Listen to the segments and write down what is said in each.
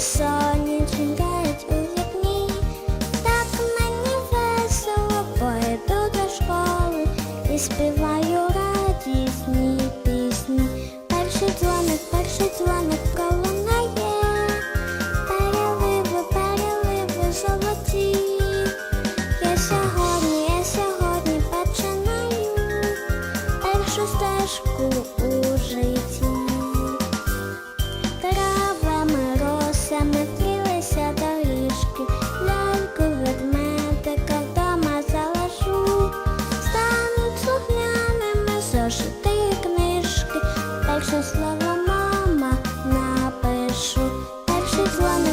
sun.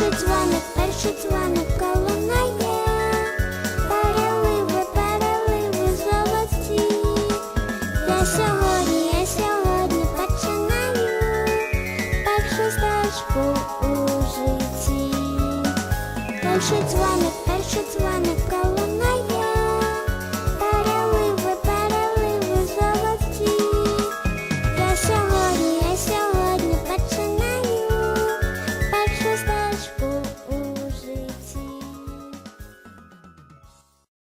Перший дзвоник, перший дзвоник колунає, переливи, переливи золоті. Я сьогодні, я сьогодні починаю першу стежку у житті. Перший дзвоник.